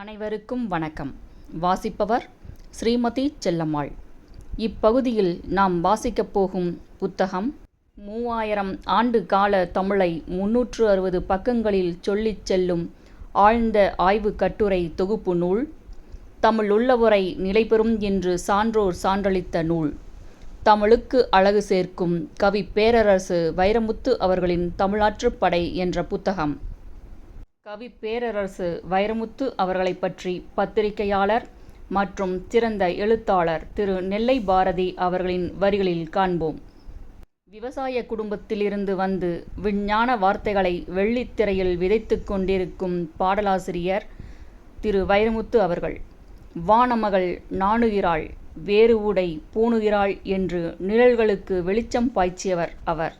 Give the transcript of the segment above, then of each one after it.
அனைவருக்கும் வணக்கம். வாசிப்பவர் ஸ்ரீமதி செல்லம்மாள். இப்பகுதியில் நாம் வாசிக்கப் போகும் புத்தகம் மூவாயிரம் ஆண்டு கால தமிழை முன்னூற்று அறுபது பக்கங்களில் சொல்லிச் செல்லும் ஆழ்ந்த ஆய்வு கட்டுரை தொகுப்பு நூல் தமிழ் உள்ளவரை நிலைபெறும் என்று சான்றோர் சான்றளித்த நூல். தமிழுக்கு அழகு சேர்க்கும் கவி பேரரசு வைரமுத்து அவர்களின் தமிழாற்றுப்படை என்ற புத்தகம். கவி பேரரசு வைரமுத்து அவர்களைப் பற்றி பத்திரிகையாளர் மற்றும் சிறந்த எழுத்தாளர் திரு நெல்லை பாரதி அவர்களின் வரிகளில் காண்போம். விவசாய குடும்பத்திலிருந்து வந்து விஞ்ஞான வார்த்தைகளை வெள்ளித்திரையில் விதைத்து கொண்டிருக்கும் பாடலாசிரியர் திரு வைரமுத்து அவர்கள் வானமகள் நாணுகிறாள் வேறு ஊடை பூணுகிறாள் என்று நிழல்களுக்கு வெளிச்சம் பாய்ச்சியவர் அவர்.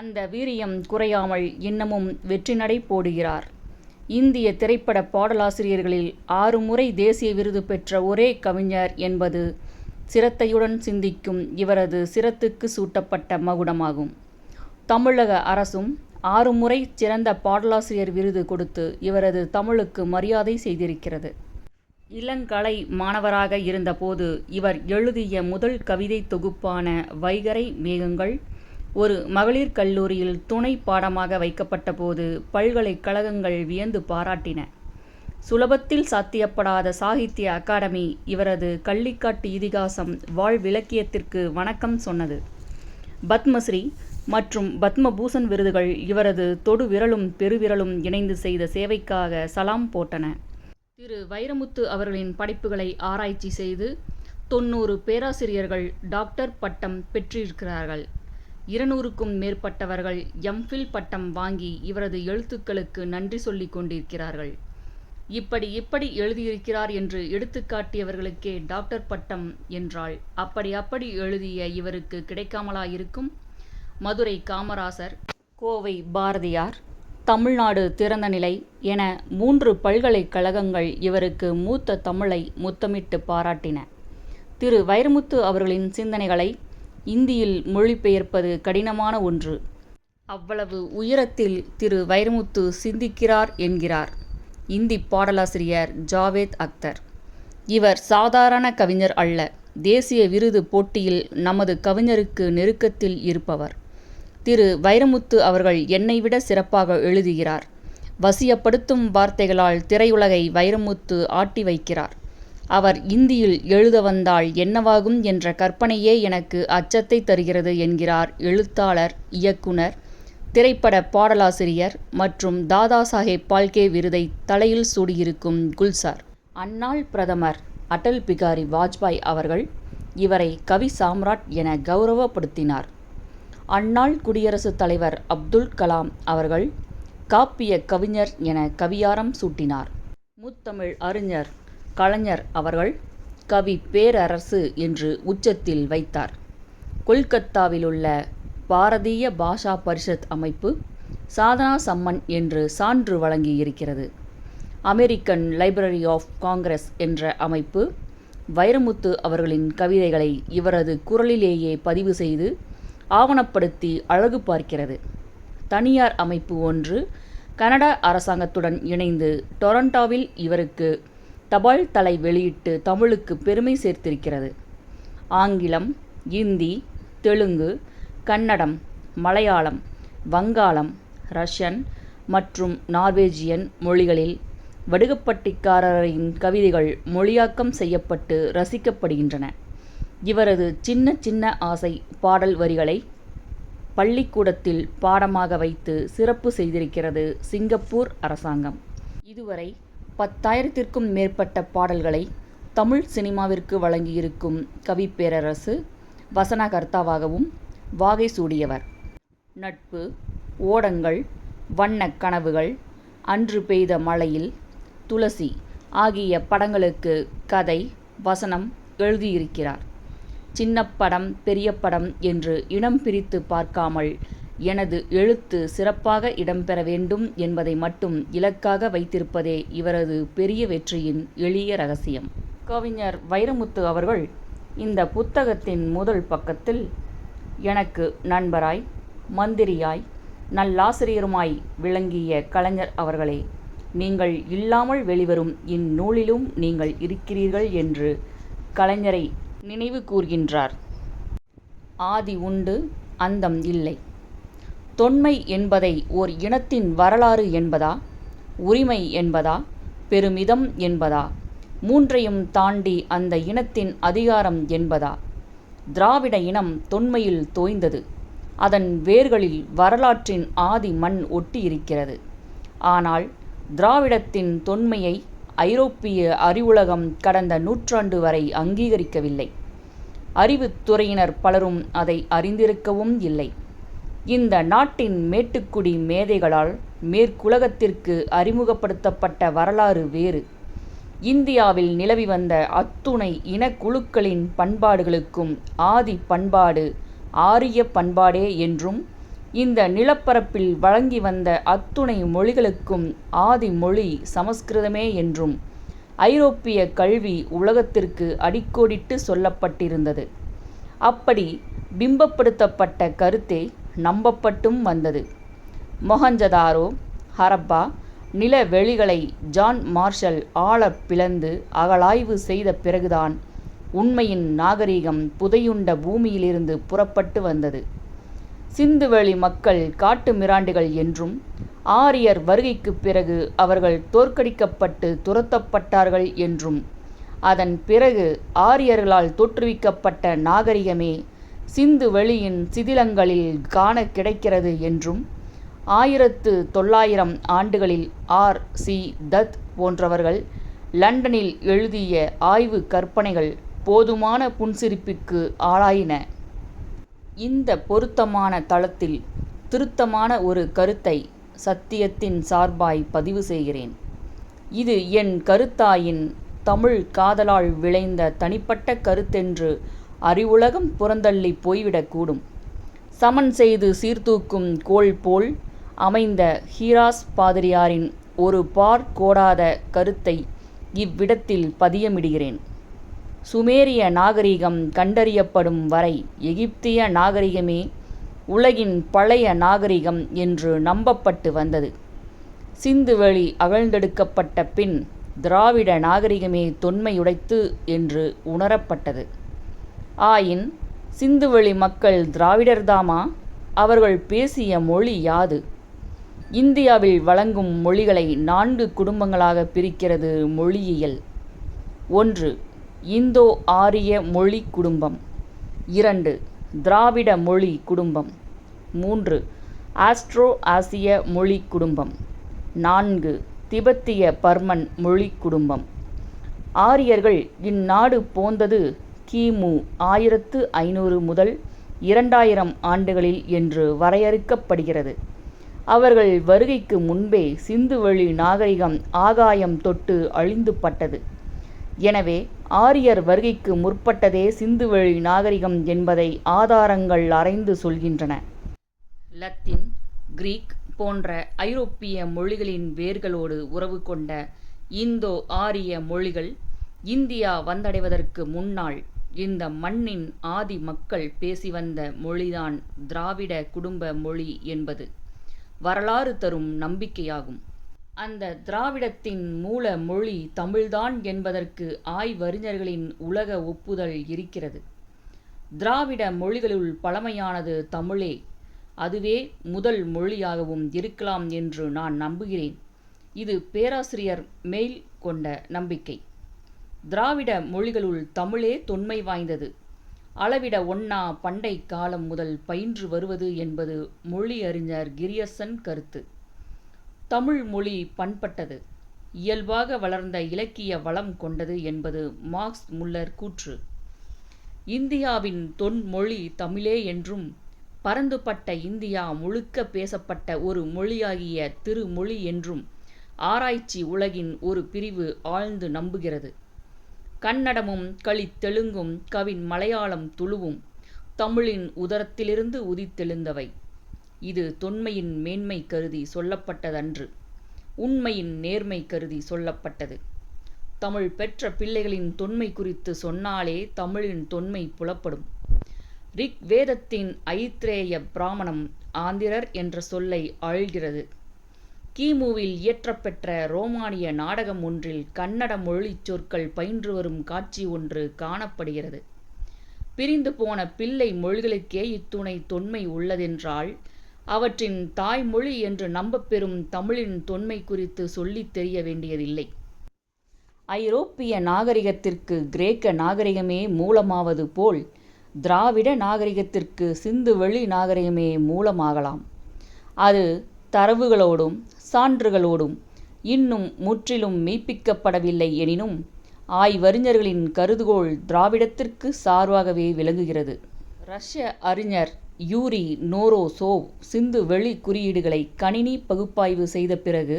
அந்த வீரியம் குறையாமல் இன்னமும் வெற்றி நடை போடுகிறார். இந்திய திரைப்பட பாடலாசிரியர்களில் ஆறு முறை தேசிய விருது பெற்ற ஒரே கவிஞர் என்பது சிரத்தையுடன் சிந்திக்கும் இவரது சிரத்துக்கு சூட்டப்பட்ட மகுடமாகும். தமிழக அரசும் ஆறு முறை சிறந்த பாடலாசிரியர் விருது கொடுத்து இவரது தமிழுக்கு மரியாதை செய்திருக்கிறது. இளங்கலை மாணவராக இருந்தபோது இவர் எழுதிய முதல் கவிதை தொகுப்பான வைகரை மேகங்கள் ஒரு மகளிர் கல்லூரியில் துணை பாடமாக வைக்கப்பட்டபோது பல்கலைக்கழகங்கள் வியந்து பாராட்டின. சுலபத்தில் சாத்தியப்படாத சாகித்ய அகாடமி இவரது கள்ளிக்காட்டு இதிகாசம் வாழ்விலக்கியத்திற்கு வணக்கம் சொன்னது. பத்மஸ்ரீ மற்றும் பத்மபூஷன் விருதுகள் இவரது தொடு விரலும் பெருவிரலும் இணைந்து செய்த சேவைக்காக சலாம் போட்டன. திரு. வைரமுத்து அவர்களின் படைப்புகளை ஆராய்ச்சி செய்து தொண்ணூறு பேராசிரியர்கள் டாக்டர் பட்டம் பெற்றிருக்கிறார்கள். இருநூறுக்கும் மேற்பட்டவர்கள் எம்ஃபில் பட்டம் வாங்கி இவரது எழுத்துக்களுக்கு நன்றி சொல்லிக் கொண்டிருக்கிறார்கள். இப்படி இப்படி எழுதியிருக்கிறார் என்று எடுத்துக்காட்டியவர்களுக்கே டாக்டர் பட்டம் என்றால் அப்படி அப்படி எழுதிய இவருக்கு கிடைக்காமலா இருக்கும் மதுரை காமராசர் கோவை பாரதியார் தமிழ்நாடு திறந்த நிலை என மூன்று பல்கலைக்கழகங்கள் இவருக்கு மூத்த தமிழை முத்தமிட்டு பாராட்டின. திரு வைரமுத்து அவர்களின் சிந்தனைகளை இந்தியில் மொழிபெயர்ப்பது கடினமான ஒன்று. அவ்வளவு உயரத்தில் திரு வைரமுத்து சிந்திக்கிறார் என்கிறார். இந்தி பாடலாசிரியர் ஜாவேத் அக்தர். இவர் சாதாரண கவிஞர் அல்ல. தேசிய விருது போட்டியில் நமது கவிஞருக்கு நெருக்கத்தில் இருப்பவர். திரு வைரமுத்து அவர்கள் என்னை விட சிறப்பாக எழுதுகிறார். வசியப்படுத்தும் வார்த்தைகளால் திரையுலகை வைரமுத்து ஆட்டி வைக்கிறார் அவர் இந்தியில் எழுத வந்தால் என்னவாகும் என்ற கற்பனையே எனக்கு அச்சத்தை தருகிறது என்கிறார் எழுத்தாளர் இயக்குனர் திரைப்பட பாடலாசிரியர் மற்றும் தாதா சாஹேப் பால்கே விருதை தலையில் சூடியிருக்கும் குல்சார். அந்நாள் பிரதமர் அடல் பிகாரி வாஜ்பாய் அவர்கள் இவரை கவி சாம்ராட் என கௌரவப்படுத்தினார். அந்நாள் குடியரசுத் தலைவர் அப்துல் கலாம் அவர்கள் காப்பிய கவிஞர் என கவியாரம் சூட்டினார். முத்தமிழ் அறிஞர் கலைஞர் அவர்கள் கவி பேரரசு என்று உச்சத்தில் வைத்தார். கொல்கத்தாவிலுள்ள பாரதிய பாஷா பரிஷத் அமைப்பு சாதனா சம்மன் என்று சான்று வழங்கியிருக்கிறது. அமெரிக்கன் லைப்ரரி ஆஃப் காங்கிரஸ் என்ற அமைப்பு வைரமுத்து அவர்களின் கவிதைகளை இவரது குரலிலேயே பதிவு செய்து ஆவணப்படுத்தி அழகு பார்க்கிறது. தனியார் அமைப்பு ஒன்று கனடா அரசாங்கத்துடன் இணைந்து டொரண்டோவில் இவருக்கு தபால் தலை வெளியிட்டு தமிழுக்கு பெருமை சேர்த்திருக்கிறது. ஆங்கிலம் இந்தி தெலுங்கு கன்னடம் மலையாளம் வங்காளம் ரஷ்யன் மற்றும் நார்வேஜியன் மொழிகளில் வடுகப்பட்டிக்காரரின் கவிதைகள் மொழியாக்கம் செய்யப்பட்டு ரசிக்கப்படுகின்றன. இவரது சின்ன சின்ன ஆசை பாடல் வரிகளை பள்ளிக்கூடத்தில் பாடமாக வைத்து சிறப்பு செய்திருக்கிறது சிங்கப்பூர் அரசாங்கம். இதுவரை பத்தாயிரத்திற்கும் மேற்பட்ட பாடல்களை தமிழ் சினிமாவிற்கு வழங்கியிருக்கும் கவி பேரரசு வசனகர்த்தாவாகவும் வாகை சூடியவர் நட்பு ஓடங்கள் வண்ணக் கனவுகள் அன்று பெய்த மழையில் துளசி ஆகிய படங்களுக்கு கதை வசனம் எழுதியிருக்கிறார். சின்ன படம் பெரிய படம் என்று இனம் பிரித்து பார்க்காமல் எனது எழுத்து சிறப்பாக இடம்பெற வேண்டும் என்பதை மட்டும் இலக்காக வைத்திருப்பதே இவரது பெரிய வெற்றியின் எளிய ரகசியம் கவிஞர் வைரமுத்து அவர்கள் இந்த புத்தகத்தின் முதல் பக்கத்தில் எனக்கு நண்பராய் மந்திரியாய் நல்லாசிரியருமாய் விளங்கிய கலைஞர் அவர்களே நீங்கள் இல்லாமல் வெளிவரும் இந்நூலிலும் நீங்கள் இருக்கிறீர்கள் என்று கலைஞரை நினைவு கூர்கின்றார். ஆதி உண்டு அந்தம் இல்லை! தொன்மை என்பதை ஓர் இனத்தின் வரலாறு என்பதா? உரிமை என்பதா? பெருமிதம் என்பதா? மூன்றையும் தாண்டி அந்த இனத்தின் அதிகாரம் என்பதா? திராவிட இனம் தொன்மையில் தோய்ந்தது. அதன் வேர்களில் வரலாற்றின் ஆதி மண் ஒட்டியிருக்கிறது. ஆனால் திராவிடத்தின் தொன்மையை ஐரோப்பிய அறிவுலகம் கடந்த நூற்றாண்டு வரை அங்கீகரிக்கவில்லை. அறிவுத்துறையினர் பலரும் அதை அறிந்திருக்கவும் இல்லை. இந்த நாட்டின் மேட்டுக்குடி மேதைகளால் மேற்குலகத்திற்கு அறிமுகப்படுத்தப்பட்ட வரலாறு வேறு. இந்தியாவில் நிலவி வந்த அத்துணை இனக்குழுக்களின் பண்பாடுகளுக்கும் ஆதி பண்பாடு ஆரிய பண்பாடே என்றும் இந்த நிலப்பரப்பில் வழங்கி வந்த அத்துணை மொழிகளுக்கும் ஆதி மொழி சமஸ்கிருதமே என்றும் ஐரோப்பிய கல்வி உலகத்திற்கு அடிக்கோடிட்டு சொல்லப்பட்டிருந்தது. அப்படி பிம்பப்படுத்தப்பட்ட கருத்தே நம்பப்பட்டும் வந்தது. மொஹஞ்சதாரோ ஹரப்பா நிலவெளிகளை ஜான் மார்ஷல் ஆழ பிளந்து அகழாய்வு செய்த பிறகுதான் உண்மையின் நாகரிகம் புதையுண்ட பூமியிலிருந்து புறப்பட்டு வந்தது. சிந்துவெளி மக்கள் காட்டு மிராண்டிகள் என்றும் ஆரியர் வருகைக்குப் பிறகு அவர்கள் தோற்கடிக்கப்பட்டு துரத்தப்பட்டார்கள் என்றும் அதன் பிறகு ஆரியர்களால் தோற்றுவிக்கப்பட்ட நாகரிகமே சிந்து வெளியின் சிதிலங்களில் காண கிடைக்கிறது என்றும் ஆயிரத்து தொள்ளாயிரம் ஆண்டுகளில் ஆர். சி. தத் போன்றவர்கள் லண்டனில் எழுதிய ஆய்வு கற்பனைகள் போதுமான புன்சிரிப்புக்கு ஆளாயின. இந்த பொருத்தமான தளத்தில் திருத்தமான ஒரு கருத்தை சத்தியத்தின் சார்பாய் பதிவு செய்கிறேன். இது என் கருத்தாயின் தமிழ் காதலால் விளைந்த தனிப்பட்ட கருத்தென்று அறிவுலகம் புறந்தள்ளிப் போய்விடக்கூடும் சமன் செய்து சீர்தூக்கும் கோல் போல் அமைந்த ஹீராஸ் பாதிரியாரின் ஒரு பார் கோடாத கருத்தை இவ்விடத்தில் பதியமிடுகிறேன். சுமேரிய நாகரிகம் கண்டறியப்படும் வரை எகிப்திய நாகரிகமே உலகின் பழைய நாகரிகம் என்று நம்பப்பட்டு வந்தது. சிந்துவெளி அகழ்ந்தெடுக்கப்பட்ட பின் திராவிட நாகரிகமே தொன்மையுடைத்து என்று உணரப்பட்டது. ஆயின் சிந்துவெளி மக்கள் திராவிடர்தாமா? அவர்கள் பேசிய மொழி யாது? இந்தியாவில் வழங்கும் மொழிகளை நான்கு குடும்பங்களாகப் பிரிக்கிறது மொழியியல். ஒன்று இந்தோ ஆரிய மொழி குடும்பம். இரண்டு திராவிட மொழி குடும்பம். மூன்று ஆஸ்ட்ரோ ஆசிய மொழி குடும்பம். நான்கு திபெத்திய பர்மன் மொழி குடும்பம். ஆரியர்கள் இந்நாடு போந்தது கிமு ஆயிரத்து ஐநூறு முதல் இரண்டாயிரம் ஆண்டுகளில் என்று வரையறுக்கப்படுகிறது. அவர்கள் வருகைக்கு முன்பே சிந்துவெளி நாகரிகம் ஆகாயம் தொட்டு அழிந்துபட்டது. எனவே ஆரியர் வருகைக்கு முற்பட்டதே சிந்துவெளி நாகரிகம் என்பதை ஆதாரங்கள் அறைந்து சொல்கின்றன. லத்தீன் கிரீக் போன்ற ஐரோப்பிய மொழிகளின் வேர்களோடு உறவு கொண்ட இந்தோ ஆரிய மொழிகள் இந்தியா வந்தடைவதற்கு முன்னாள் இந்த மண்ணின் ஆதி மக்கள் பேசி வந்த மொழிதான் திராவிட குடும்ப மொழி என்பது வரலாறு தரும் நம்பிக்கையாகும். அந்த திராவிடத்தின் மூல மொழி தமிழ்தான் என்பதற்கு ஆய்வறிஞர்களின் உலக ஒப்புதல் இருக்கிறது. திராவிட மொழிகளுள் பழமையானது தமிழே. அதுவே முதல் மொழியாகவும் இருக்கலாம் என்று நான் நம்புகிறேன். இது பேராசிரியர் மேல் கொண்ட நம்பிக்கை. திராவிட மொழிகளுள் தமிழே தொன்மை வாய்ந்தது. அளவிட ஒன்னா பண்டைக் காலம் முதல் பயின்று வருவது என்பது மொழியறிஞர் கிரியசன் கருத்து. தமிழ் மொழி பண்பட்டது. இயல்பாக வளர்ந்த இலக்கிய வளம் கொண்டது என்பது மார்க்ஸ் முல்லர் கூற்று. இந்தியாவின் தொன்மொழி தமிழே என்றும் பரந்துபட்ட இந்தியா முழுக்க பேசப்பட்ட ஒரு மொழியாகிய திருமொழி என்றும் ஆராய்ச்சி உலகின் ஒரு பிரிவு ஆழ்ந்து நம்புகிறது. கன்னடமும் களி தெலுங்கும் கவின் மலையாளம் துளுவும் தமிழின் உதரத்திலிருந்து உதித்தெழுந்தவை. இது தொன்மையின் மேன்மை கருதி சொல்லப்பட்டதன்று. உண்மையின் நேர்மை கருதி சொல்லப்பட்டது. தமிழ் பெற்ற பிள்ளைகளின் தொன்மை குறித்து சொன்னாலே தமிழின் தொன்மை புலப்படும். ரிக் வேதத்தின் ஐத்ரேய பிராமணம் ஆந்திரர் என்ற சொல்லை ஆழ்கிறது கிமுவில் இயற்றப்பெற்ற ரோமானிய நாடகம் ஒன்றில் கன்னட மொழிச் சொற்கள் பயின்று வரும் காட்சி ஒன்று காணப்படுகிறது. பிரிந்து போன பிள்ளை மொழிகளுக்கே இத்துணை தொன்மை உள்ளதென்றால் அவற்றின் தாய்மொழி என்று நம்பப்பெறும் தமிழின் தொன்மை குறித்து சொல்லித் தெரிய வேண்டியதில்லை. ஐரோப்பிய நாகரிகத்திற்கு கிரேக்க நாகரிகமே மூலமாவது போல் திராவிட நாகரிகத்திற்கு சிந்துவெளி நாகரிகமே மூலமாகலாம். அது தரவுகளோடும் சான்றுகளோடும் இன்னும் முற்றிலும் மெய்ப்பிக்கப்படவில்லை எனினும் ஆய்வறிஞர்களின் கருதுகோள் திராவிடத்திற்கு சார்பாகவே விளங்குகிறது. ரஷ்ய அறிஞர் யூரி நோரோசோவ் சிந்து வெளி குறியீடுகளை கணினி பகுப்பாய்வு செய்த பிறகு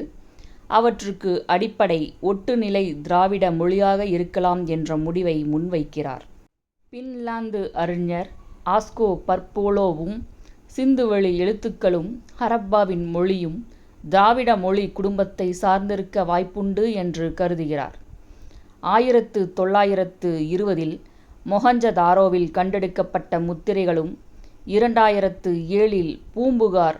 அவற்றுக்கு அடிப்படை ஒட்டுநிலை திராவிட மொழியாக இருக்கலாம் என்ற முடிவை முன்வைக்கிறார். பின்லாந்து அறிஞர் ஆஸ்கோ பர்போலோவும் சிந்துவெளி எழுத்துக்களும் ஹரப்பாவின் மொழியும் திராவிட மொழி குடும்பத்தை சார்ந்திருக்க வாய்ப்புண்டு என்று கருதுகிறார். ஆயிரத்து தொள்ளாயிரத்து இருபதில் மொஹஞ்சதாரோவில் கண்டெடுக்கப்பட்ட முத்திரைகளும் இரண்டாயிரத்து ஏழில் பூம்புகார்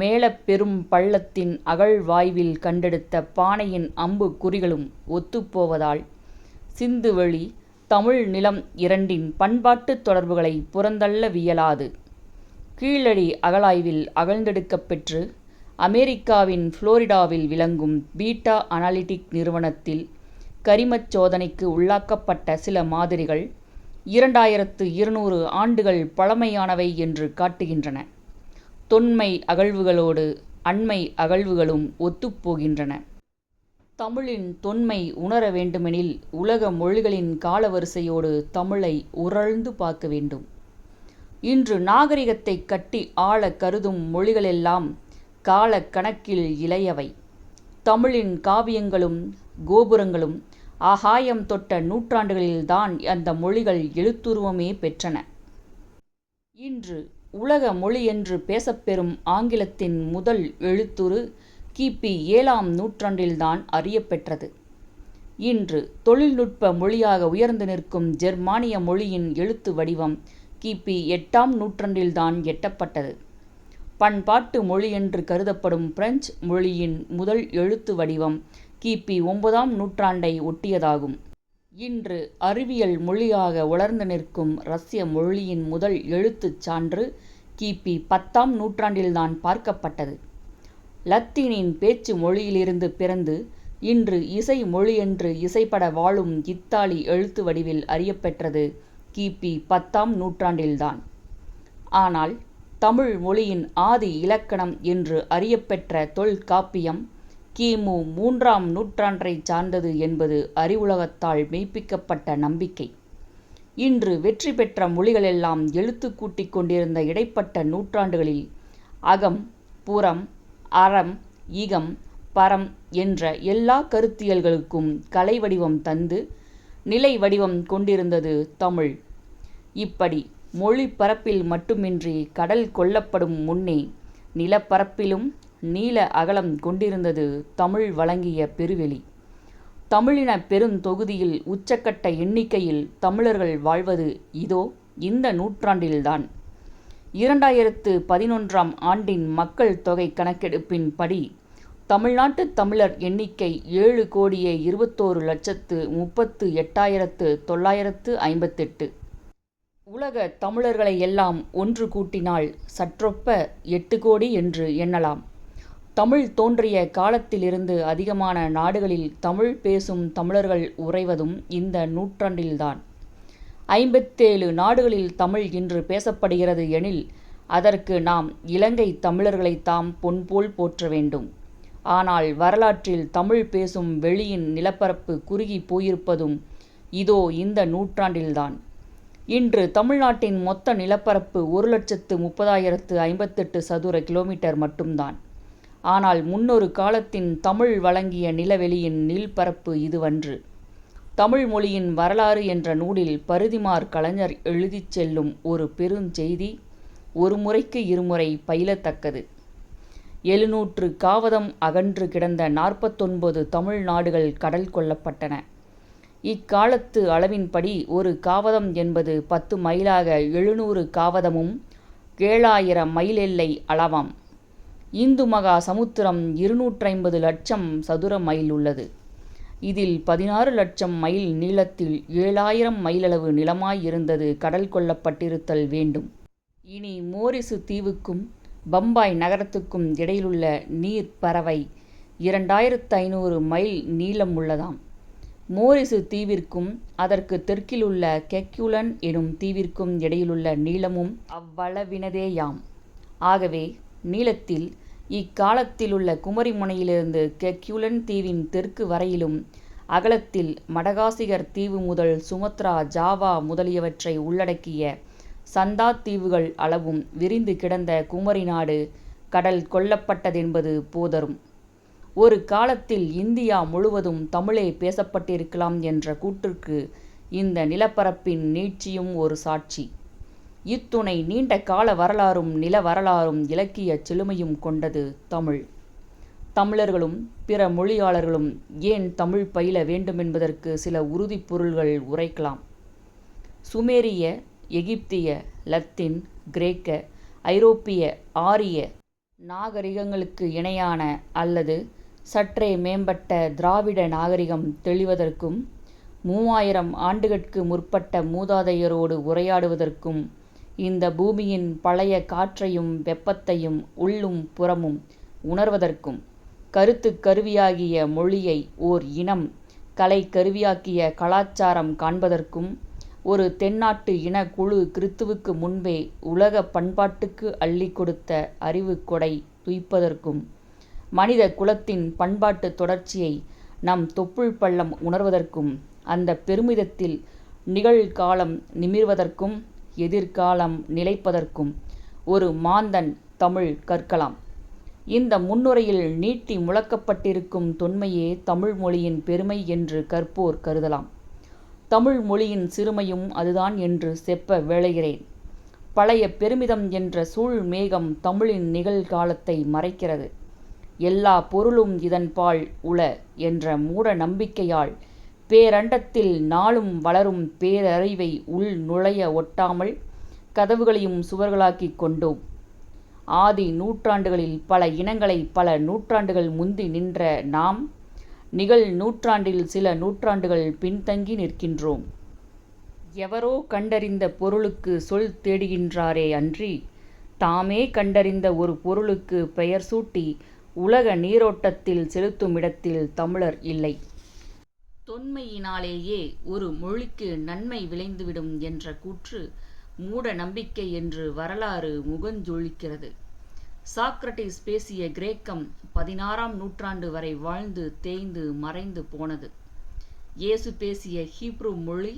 மேலப்பெரும் பள்ளத்தின் அகழ்வாய்வில் கண்டெடுத்த பானையின் அம்பு குறிகளும் ஒத்துப்போவதால் சிந்துவெளி தமிழ் நிலம் இரண்டின் பண்பாட்டு தொடர்புகளை புறந்தள்ள வியலாது கீழடி அகழாய்வில் அகழ்ந்தெடுக்கப்பெற்று அமெரிக்காவின் புளோரிடாவில் விளங்கும் பீட்டா அனலிட்டிக் நிறுவனத்தில் கரிமச் சோதனைக்கு உள்ளாக்கப்பட்ட சில மாதிரிகள் இரண்டாயிரத்து இருநூறு ஆண்டுகள் பழமையானவை என்று காட்டுகின்றன. தொன்மை அகழ்வுகளோடு அண்மை அகழ்வுகளும் ஒத்துப்போகின்றன தமிழின் தொன்மை உணர வேண்டுமெனில் உலக மொழிகளின் காலவரிசையோடு தமிழை உரழ்ந்து பார்க்க வேண்டும். இன்று நாகரிகத்தை கட்டி ஆளக் கருதும் மொழிகளெல்லாம் காலக்கணக்கில் இளையவை. தமிழின் காவியங்களும் கோபுரங்களும் ஆகாயம் தொட்ட நூற்றாண்டுகளில்தான் அந்த மொழிகள் எழுத்துருவமே பெற்றன. இன்று உலக மொழியென்று பேசப்பெறும் ஆங்கிலத்தின் முதல் எழுத்துரு கிபி ஏழாம் நூற்றாண்டில்தான் அறியப்பெற்றது. இன்று தொழில்நுட்ப மொழியாக உயர்ந்து நிற்கும் ஜெர்மானிய மொழியின் எழுத்து வடிவம் கிபி எட்டாம் நூற்றாண்டில்தான் எட்டப்பட்டது. பண்பாட்டு மொழி என்று கருதப்படும் பிரெஞ்சு மொழியின் முதல் எழுத்து வடிவம் கிபி ஒன்பதாம் நூற்றாண்டை ஒட்டியதாகும். இன்று அறிவியல் மொழியாக உலர்ந்து நிற்கும் ரஷ்ய மொழியின் முதல் எழுத்துச் சான்று கிபி பத்தாம் நூற்றாண்டில்தான் பார்க்கப்பட்டது. லத்தீனின் பேச்சு மொழியிலிருந்து பிறந்து இன்று இசை மொழியென்று இசைப்பட வாழும் இத்தாலி எழுத்து வடிவில் அறியப்பெற்றது கிபி பத்தாம் நூற்றாண்டில்தான். ஆனால் தமிழ் மொழியின் ஆதி இலக்கணம் என்று அறியப்பெற்ற தொல்காப்பியம் கிமு மூன்றாம் நூற்றாண்டைச் சார்ந்தது என்பது அறிவுலகத்தால் மெய்ப்பிக்கப்பட்ட நம்பிக்கை. இன்று வெற்றி பெற்ற மொழிகளெல்லாம் எழுத்து கூட்டிக் கொண்டிருந்த இடைப்பட்ட நூற்றாண்டுகளில் அகம் புறம் அறம் இகம் பரம் என்ற எல்லா கருத்தியல்களுக்கும் கலை வடிவம் தந்து நிலை வடிவம் கொண்டிருந்தது தமிழ். இப்படி மொழிப்பரப்பில் மட்டுமின்றி கடல் கொள்ளப்படும் முன்னே நிலப்பரப்பிலும் நீள அகலம் கொண்டிருந்தது தமிழ் வழங்கிய பெருவெளி. தமிழின பெருந்தொகுதியில் உச்சக்கட்ட எண்ணிக்கையில் தமிழர்கள் வாழ்வது இதோ இந்த நூற்றாண்டில்தான். இரண்டாயிரத்து பதினொன்றாம் ஆண்டின் மக்கள் தொகை கணக்கெடுப்பின் படி தமிழ்நாட்டு தமிழர் எண்ணிக்கை ஏழு கோடியே இருபத்தோரு லட்சத்து முப்பத்து எட்டாயிரத்து தொள்ளாயிரத்து ஐம்பத்தெட்டு. உலகத் தமிழர்களையெல்லாம் ஒன்று கூட்டினால் சற்றொப்ப எட்டு கோடி என்று எண்ணலாம். தமிழ் தோன்றிய காலத்திலிருந்து அதிகமான நாடுகளில் தமிழ் பேசும் தமிழர்கள் உறைவதும் இந்த நூற்றாண்டில்தான். ஐம்பத்தேழு நாடுகளில் தமிழ் இன்று பேசப்படுகிறது எனில் அதற்கு நாம் இலங்கைத் தமிழர்களைத்தாம் பொன்போல் போற்ற வேண்டும். ஆனால் வரலாற்றில் தமிழ் பேசும் வெளியின் நிலப்பரப்பு குறுகிப் போயிருப்பதும் இதோ இந்த நூற்றாண்டில்தான். இன்று தமிழ்நாட்டின் மொத்த நிலப்பரப்பு ஒரு லட்சத்து முப்பதாயிரத்து ஐம்பத்தெட்டு சதுர கிலோமீட்டர் மட்டும்தான். ஆனால் முன்னொரு காலத்தின் தமிழ் வழங்கிய நிலவெளியின் நீள்பரப்பு இதுவன்று. தமிழ் மொழியின் வரலாறு என்ற நூலில் பருதிமார் கலைஞர் எழுதிச் செல்லும் ஒரு பெருஞ்செய்தி ஒரு முறைக்கு இருமுறை பயிலத்தக்கது. எழுநூற்று காவதம் அகன்று கிடந்த நாற்பத்தொன்பது தமிழ் நாடுகள் கடல் கொள்ளப்பட்டன. இக்காலத்து அளவின்படி ஒரு காவதம் என்பது பத்து மைலாக எழுநூறு காவதமும் ஏழாயிர மைல் எல்லை அளவாம். இந்து மகா சமுத்திரம் இருநூற்றைம்பது லட்சம் சதுர மைல் உள்ளது. இதில் பதினாறு லட்சம் மைல் நீளத்தில் ஏழாயிரம் மைலளவு நிலமாய் இருந்தது கடல் கொள்ளப்பட்டிருத்தல் வேண்டும். இனி மோரிசு தீவுக்கும் பம்பாய் நகரத்துக்கும் இடையிலுள்ள நீர் பறவை இரண்டாயிரத்து ஐநூறு மைல் நீளம் உள்ளதாம். மோரிசு தீவிற்கும் அதற்கு தெற்கிலுள்ள கெக்யுலன் எனும் தீவிற்கும் இடையிலுள்ள நீளமும் அவ்வளவினதேயாம். ஆகவே நீளத்தில் இக்காலத்திலுள்ள குமரிமுனையிலிருந்து கெக்யுலன் தீவின் தெற்கு வரையிலும் அகலத்தில் மடகாசிகர் தீவு முதல் சுமத்ரா ஜாவா முதலியவற்றை உள்ளடக்கிய சந்தா தீவுகள் அளவும் விரிந்து கிடந்த குமரி நாடு கடல் கொள்ளப்பட்டதென்பது போதரும். ஒரு காலத்தில் இந்தியா முழுவதும் தமிழே பேசப்பட்டிருக்கலாம் என்ற கூற்றுக்கு இந்த நிலப்பரப்பின் நீட்சியும் ஒரு சாட்சி. இத்துணை நீண்ட கால வரலாறும் நில வரலாறும் இலக்கிய செழுமையும் கொண்டது தமிழ். தமிழர்களும் பிற மொழியாளர்களும் ஏன் தமிழ் பயில வேண்டுமென்பதற்கு சில உறுதிப்பொருள்கள் உரைக்கலாம். சுமேரிய எகிப்திய லத்தீன் கிரேக்க ஐரோப்பிய ஆரிய நாகரிகங்களுக்கு இணையான அல்லது சற்றே மேம்பட்ட திராவிட நாகரிகம் தெளிவதற்கும் மூவாயிரம் ஆண்டுகட்கு முற்பட்ட மூதாதையரோடு உரையாடுவதற்கும் இந்த பூமியின் பழைய காற்றையும் வெப்பத்தையும் உள்ளும் புறமும் உணர்வதற்கும் கருத்து கருவியாகிய மொழியை ஓர் இனம் கலை கருவியாக்கிய கலாச்சாரம் காண்பதற்கும் ஒரு தென்னாட்டு இன குழு கிறித்துவுக்கு முன்பே உலக பண்பாட்டுக்கு அள்ளி கொடுத்த அறிவு கொடை துய்ப்பதற்கும் மனித குலத்தின் பண்பாட்டு தொடர்ச்சியை நம் தொப்புள் பள்ளம் உணர்வதற்கும் அந்த பெருமிதத்தில் நிகழ்காலம் நிமிர்வதற்கும் எதிர்காலம் நிலைப்பதற்கும் ஒரு மாந்தன் தமிழ் கற்கலாம். இந்த முன்னுரையில் நீட்டி முழக்கப்பட்டிருக்கும் தொன்மையே தமிழ் மொழியின் பெருமை என்று கற்போர் கருதலாம். தமிழ் மொழியின் சிறுமையும் அதுதான் என்று செப்ப வேளைகிறேன். பழைய பெருமிதம் என்ற சூழ் மேகம் தமிழின் நிகழ்காலத்தை மறைக்கிறது. எல்லா பொருளும் இதன்பால் உள என்ற மூட நம்பிக்கையால் பேரண்டத்தில் நாளும் வளரும் பேரறிவை உள் நுழைய ஒட்டாமல் கதவுகளையும் சுவர்களாக்கிக் கொண்டோம். ஆதி நூற்றாண்டுகளில் பல இனங்களை பல நூற்றாண்டுகள் முந்தி நின்ற நாம் நிகழ் நூற்றாண்டில் சில நூற்றாண்டுகள் பின்தங்கி நிற்கின்றோம். எவரோ கண்டறிந்த பொருளுக்கு சொல் தேடுகின்றாரே அன்றி தாமே கண்டறிந்த ஒரு பொருளுக்கு பெயர் சூட்டி உலக நீரோட்டத்தில் செலுத்துமிடத்தில் தமிழர் இல்லை. தொன்மையினாலேயே ஒரு மொழிக்கு நன்மை விளைந்துவிடும் என்ற கூற்று மூட நம்பிக்கை என்று வரலாறு முகஞ்சொழிக்கிறது. சாக்ரட்டிஸ் பேசிய கிரேக்கம் பதினாறாம் நூற்றாண்டு வரை வாழ்ந்து தேய்ந்து மறைந்து போனது. இயேசு பேசிய ஹீப்ரு மொழி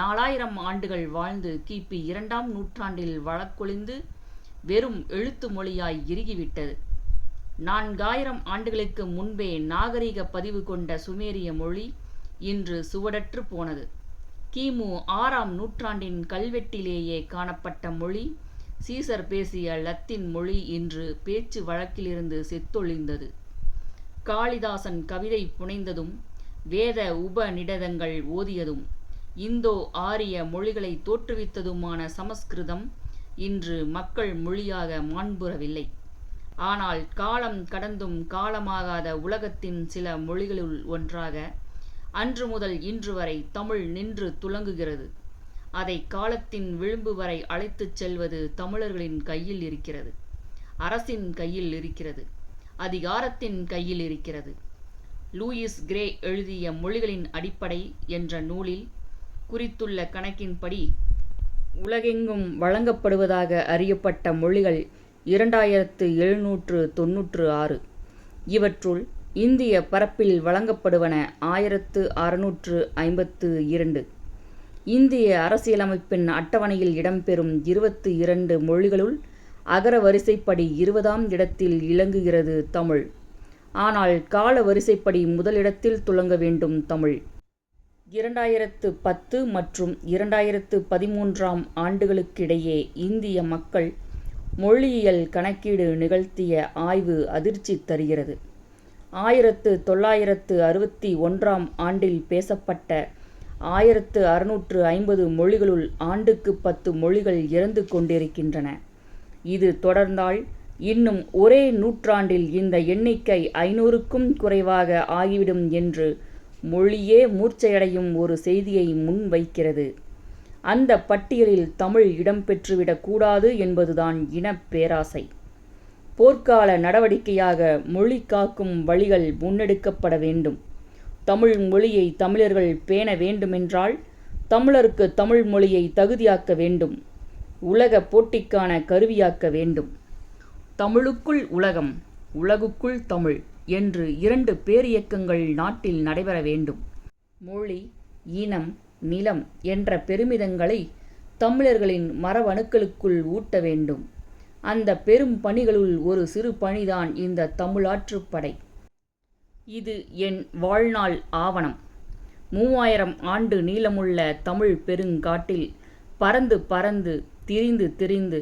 நாலாயிரம் ஆண்டுகள் வாழ்ந்து கிபி இரண்டாம் நூற்றாண்டில் வழக்கொழிந்து வெறும் எழுத்து மொழியாய் இறுகிவிட்டது. நான்காயிரம் ஆண்டுகளுக்கு முன்பே நாகரிக பதிவு கொண்ட சுமேரிய மொழி இன்று சுவடற்று போனது. கிமு ஆறாம் நூற்றாண்டின் கல்வெட்டிலேயே காணப்பட்ட மொழி சீசர் பேசிய லத்தீன் மொழி இன்று பேச்சு வழக்கிலிருந்து செத்தொழிந்தது. காளிதாசன் கவிதை புனைந்ததும் வேத உபநிடதங்கள் ஓதியதும் இந்தோ ஆரிய மொழிகளை தோற்றுவித்ததுமான சமஸ்கிருதம் இன்று மக்கள் மொழியாக மாண்புறவில்லை. ஆனால் காலம் கடந்தும் காலமாகாத உலகத்தின் சில மொழிகளுள் ஒன்றாக அன்று முதல் இன்று வரை தமிழ் நின்று துலங்குகிறது. அதை காலத்தின் விளிம்பு வரை அழைத்துச் செல்வது தமிழர்களின் கையில் இருக்கிறது. அரசின் கையில் இருக்கிறது. அதிகாரத்தின் கையில் இருக்கிறது. லூயிஸ் கிரே எழுதிய மொழிகளின் அடிப்படை என்ற நூலில் குறித்துள்ள கணக்கின்படி உலகெங்கும் வழங்கப்படுவதாக அறியப்பட்ட மொழிகள் இரண்டாயிரத்து எழுநூற்று தொன்னூற்று ஆறு. இவற்றுள் இந்திய பரப்பில் வழங்கப்படுவன ஆயிரத்து அறுநூற்று ஐம்பத்து இரண்டு. இந்திய அரசியலமைப்பின் அட்டவணையில் இடம்பெறும் இருபத்தி இரண்டு மொழிகளுள் அகர வரிசைப்படி இருபதாம் இடத்தில் இலங்குகிறது தமிழ். ஆனால் கால வரிசைப்படி முதலிடத்தில் துலங்க வேண்டும் தமிழ். இரண்டாயிரத்து பத்து மற்றும் இரண்டாயிரத்து பதிமூன்றாம் ஆண்டுகளுக்கிடையே இந்திய மக்கள் மொழியியல் கணக்கீடு நிகழ்த்திய ஆய்வு அதிர்ச்சி தருகிறது. ஆயிரத்து தொள்ளாயிரத்து அறுபத்தி ஒன்றாம் ஆண்டில் பேசப்பட்ட ஆயிரத்து அறுநூற்று ஐம்பது மொழிகளுள் ஆண்டுக்கு பத்து மொழிகள் இறந்து கொண்டிருக்கின்றன. இது தொடர்ந்தால் இன்னும் ஒரே நூற்றாண்டில் இந்த எண்ணிக்கை ஐநூறுக்கும் குறைவாக ஆகிவிடும் என்று மொழியே மூர்ச்சையடையும் ஒரு செய்தியை முன்வைக்கிறது. அந்த பட்டியலில் தமிழ் இடம்பெற்றுவிடக்கூடாது என்பதுதான் இனப் பேராசை. போர்க்கால நடவடிக்கையாக மொழி காக்கும் வழிகள் முன்னெடுக்கப்பட வேண்டும். தமிழ் மொழியை தமிழர்கள் பேண வேண்டுமென்றால் தமிழருக்கு தமிழ் மொழியை தகுதியாக்க வேண்டும். உலக போட்டிக்கான கருவியாக்க வேண்டும். தமிழுக்குள் உலகம் உலகுக்குள் தமிழ் என்று இரண்டு பேரியக்கங்கள் நாட்டில் நடைபெற வேண்டும். மொழி இனம் நிலம் என்ற பெருமிதங்களை தமிழர்களின் மரபணுக்களுக்குள் ஊட்ட வேண்டும். அந்த பெரும் பணிகளுள் ஒரு சிறு பணிதான் இந்த தமிழாற்றுப்படை இது என் வாழ்நாள் ஆவணம். மூவாயிரம் ஆண்டு நீளமுள்ள தமிழ் பெருங்காட்டில் பறந்து பறந்து திரிந்து திரிந்து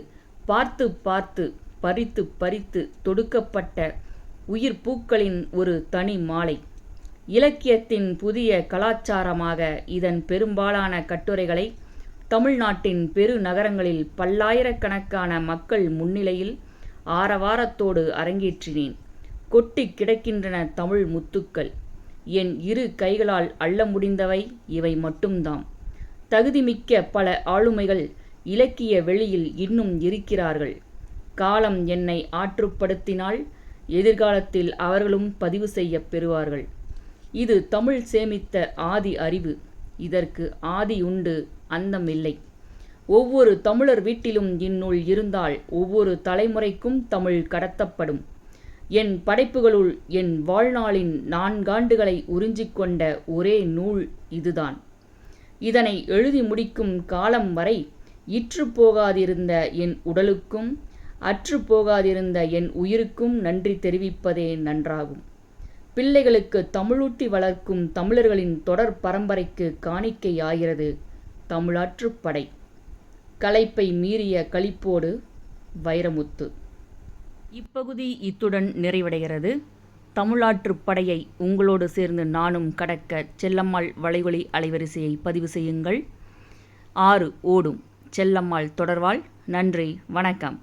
பார்த்து பார்த்து பறித்து பறித்து தொடுக்கப்பட்ட உயிர் பூக்களின் ஒரு தனி மாலை. இலக்கியத்தின் புதிய கலாச்சாரமாக இதன் பெரும்பாலான கட்டுரைகளை தமிழ்நாட்டின் பெரு நகரங்களில் பல்லாயிரக்கணக்கான மக்கள் முன்னிலையில் ஆரவாரத்தோடு அரங்கேற்றினேன். கொட்டி கிடக்கின்றன தமிழ் முத்துக்கள். என் இரு கைகளால் அள்ள முடிந்தவை இவை மட்டும்தாம். தகுதிமிக்க பல ஆளுமைகள் இலக்கிய வெளியில் இன்னும் இருக்கிறார்கள். காலம் என்னை ஆற்றுப்படுத்தினால் எதிர்காலத்தில் அவர்களும் பதிவு செய்யப் பெறுவார்கள். இது தமிழ் சேமித்த ஆதி அறிவு. இதற்கு ஆதி உண்டு அந்தம் இல்லை. ஒவ்வொரு தமிழர் வீட்டிலும் இந்நூல் இருந்தால் ஒவ்வொரு தலைமுறைக்கும் தமிழ் கடத்தப்படும். என் படைப்புகளுள் என் வாழ்நாளின் நான்காண்டுகளை உறிஞ்சிக்கொண்ட ஒரே நூல் இதுதான். இதனை எழுதி முடிக்கும் காலம் வரை இற்று போகாதிருந்த என் உடலுக்கும் அற்று போகாதிருந்த என் உயிருக்கும் நன்றி தெரிவிப்பதே நன்றாகும். பிள்ளைகளுக்கு தமிழூட்டி வளர்க்கும் தமிழர்களின் தொடர் பரம்பரைக்கு காணிக்கையாகிறது தமிழாற்றுப்படை கலைப்பை மீறிய களிப்போடு வைரமுத்து. இப்பகுதி இத்துடன் நிறைவடைகிறது. தமிழாற்றுப்படையை உங்களோடு சேர்ந்து நானும் கடக்க செல்லம்மாள் வளைவொலி அலைவரிசையை பதிவு செய்யுங்கள். ஆறு ஓடும் செல்லம்மாள் தொடர்வாள். நன்றி வணக்கம்.